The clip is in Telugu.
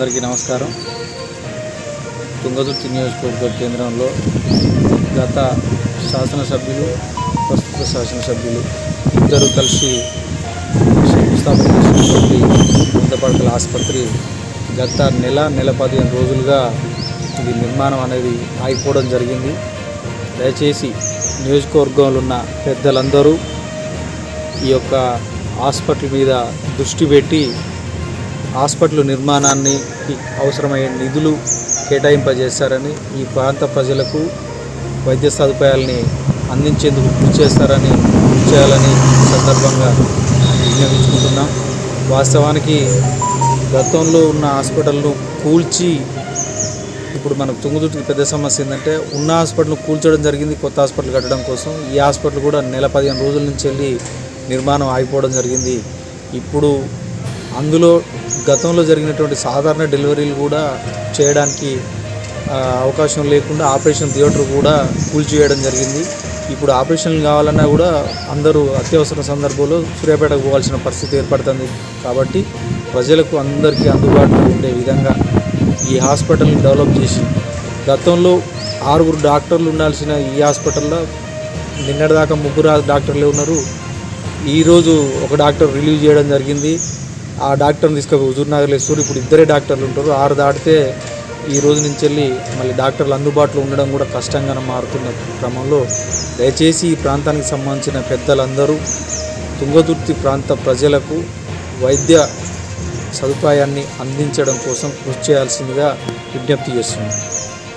అందరికీ నమస్కారం. తుంగతుర్తి నియోజకవర్గ కేంద్రంలో గత శాసనసభ్యులు ప్రస్తుత శాసనసభ్యులు ఇద్దరు కలిసి శంకుస్థాపన చేసినటువంటి ముందపడకల ఆసుపత్రి గత నెల నెల పదిహేను రోజులుగా ఇది నిర్మాణం అనేది ఆగిపోవడం జరిగింది. దయచేసి నియోజకవర్గంలో ఉన్న పెద్దలందరూ ఈ యొక్క హాస్పిటల్ మీద దృష్టి పెట్టి హాస్పిటల్ నిర్మాణాన్ని అవసరమయ్యే నిధులు కేటాయింపజేశారని ఈ ప్రాంత ప్రజలకు వైద్య సదుపాయాలని అందించేందుకు కృషి చేస్తారని కృషి చేయాలని సందర్భంగా విజ్ఞాపించుకుంటున్నాం. వాస్తవానికి గతంలో ఉన్న హాస్పిటల్ను కూల్చి ఇప్పుడు మనకు తుంగతుర్తికి పెద్ద సమస్య ఏంటంటే ఉన్న హాస్పిటల్ కూల్చడం జరిగింది కొత్త హాస్పిటల్ కట్టడం కోసం. ఈ హాస్పిటల్ కూడా నెల పదిహేను రోజుల నుంచి వెళ్ళి నిర్మాణం ఆగిపోవడం జరిగింది. ఇప్పుడు అందులో గతంలో జరిగినటువంటి సాధారణ డెలివరీలు కూడా చేయడానికి అవకాశం లేకుండా ఆపరేషన్ థియేటర్ కూడా కూల్చివేయడం జరిగింది. ఇప్పుడు ఆపరేషన్ కావాలన్నా కూడా అందరూ అత్యవసర సందర్భంలో సూర్యాపేటకు పోవాల్సిన పరిస్థితి ఏర్పడుతుంది. కాబట్టి ప్రజలకు అందరికీ అందుబాటులో ఉండే విధంగా ఈ హాస్పిటల్ని డెవలప్ చేసి గతంలో ఆరుగురు డాక్టర్లు ఉండాల్సిన ఈ హాస్పిటల్లో నిన్నటిదాకా ముగ్గురు డాక్టర్లే ఉన్నారు. ఈరోజు ఒక డాక్టర్ రిలీవ్ చేయడం జరిగింది. ఆ డాక్టర్ని తీసుకుపోయి హుజూర్నగర్లో ఇస్తారు ఇప్పుడు ఇద్దరే డాక్టర్లు ఉంటారు. ఆరు దాటితే ఈ రోజు నుంచి వెళ్ళి మళ్ళీ డాక్టర్లు అందుబాటులో ఉండడం కూడా కష్టంగా మారుతున్న క్రమంలో దయచేసి ఈ ప్రాంతానికి సంబంధించిన పెద్దలందరూ తుంగతుర్తి ప్రాంత ప్రజలకు వైద్య సదుపాయాన్ని అందించడం కోసం కృషి చేయాల్సిందిగా విజ్ఞప్తి చేస్తున్నాను